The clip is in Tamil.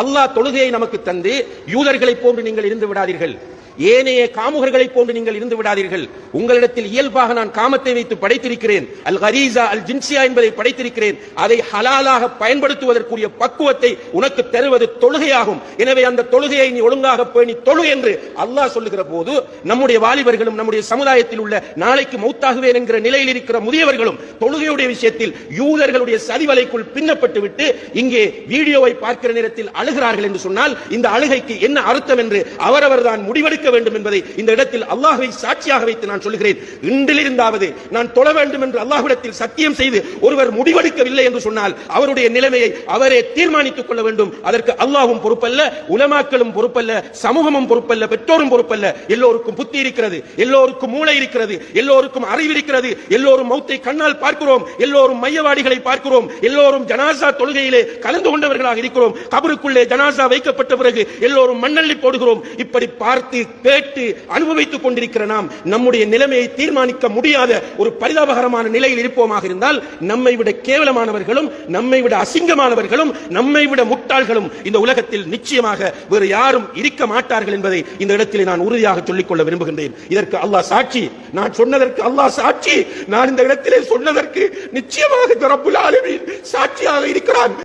அல்லாஹ் தொழுகையை நமக்கு தந்து யூதர்களைப் போன்று நீங்கள் இருந்து விடாதீர்கள். ஏனைய காமுகர்களைப் போன்று நீங்கள் இருந்து விடாதீர்கள். உங்களிடத்தில் இயல்பாக நான் காமத்தை வைத்து படைத்திருக்கிறேன். அல் ஹரீசா அல் ஜின்சியா என்பதை படைத்திருக்கிறேன். அதை ஹலாலாக பயன்படுத்துவதற்குரிய பக்குவத்தை உனக்கு தருவது தொழுகையாகும். எனவே அந்த தொழுகையை நீ ஒழுங்காக பேணி தொழு என்று அல்லாஹ் சொல்லுகிற போது நம்முடைய வாலிபர்களும் நம்முடைய சமுதாயத்தில் உள்ள நாளைக்கு மௌத்தாகுவேன் என்கிற நிலையில் இருக்கிற முதியவர்களும் தொழுகையுடைய விஷயத்தில் யூதர்களுடைய சதிவலைக்குள் பின்னப்பட்டு விட்டு இங்கே வீடியோவை பார்க்கிற நேரத்தில் அழுகிறார்கள் என்று சொன்னால் இந்த அழுகைக்கு என்ன அர்த்தம் என்று அவரவர் தான் முடிவெடுக்க வேண்டும் என்பதை இந்த இடத்தில் அல்லாஹ்வை சாட்சியாக வைத்து நான் சொல்கிறேன் இன்றிலிருந்தாவது நான் தொழ வேண்டும் என்று அல்லாஹ்விடத்தில் சத்தியம் செய்து ஒருவர் முடிவெடுக்கவில்லை என்று சொன்னால் அவருடைய நிலைமையை அவரே தீர்மானித்துக் கொள்ள வேண்டும். அதற்கு அல்லாஹும் பொறுப்பல்ல உலமாக்களும் பொறுப்பல்ல சமூகமும் பொறுப்பல்ல பெற்றோரும் பொறுப்பல்ல. எல்லோருக்கும் புத்தி இருக்கிறது எல்லோருக்கும் மூளை இருக்கிறது எல்லோருக்கும் அறிவு இருக்கிறது எல்லோரும் மௌத்தை கண்ணால் பார்க்கிறோம் எல்லோரும் மையவாடிகளை பார்க்கிறோம் எல்லோரும் ஜனாசா தொழுகையிலே கலந்து கொண்டவர்களாக இருக்கிறோம். கபருக்குள்ளே ஜனாசா வைக்கப்பட்ட பிறகு எல்லோரும் மண்ணள்ளி போடுகிறோம். இப்படி பார்த்து கேட்டு அனுபவித்துக் கொண்டிருக்கிற நாம் நம்முடைய நிலைமையை தீர்மானிக்க முடியாத ஒரு பரிதாபகரமான நிலையில் இருப்போமாக இருந்தால் நம்மை விட கேவலமானவர்களும் நம்மை விட அசிங்கமானவர்களும் நம்மை விட முட்டாள்களும் இந்த உலகத்தில் நிச்சயமாக வேறு யாரும் இருக்க மாட்டார்கள் என்பதை இந்த இடத்தில் நான் உறுதியாக சொல்லிக் கொள்ள விரும்புகின்றேன். இதற்கு அல்லாஹ் சாட்சி. நான் சொன்னதற்கு அல்லாஹ் சாட்சி. நான் இந்த இடத்திலே சொன்னதற்கு நிச்சயமாக சாட்சியாக இருக்கிறான்.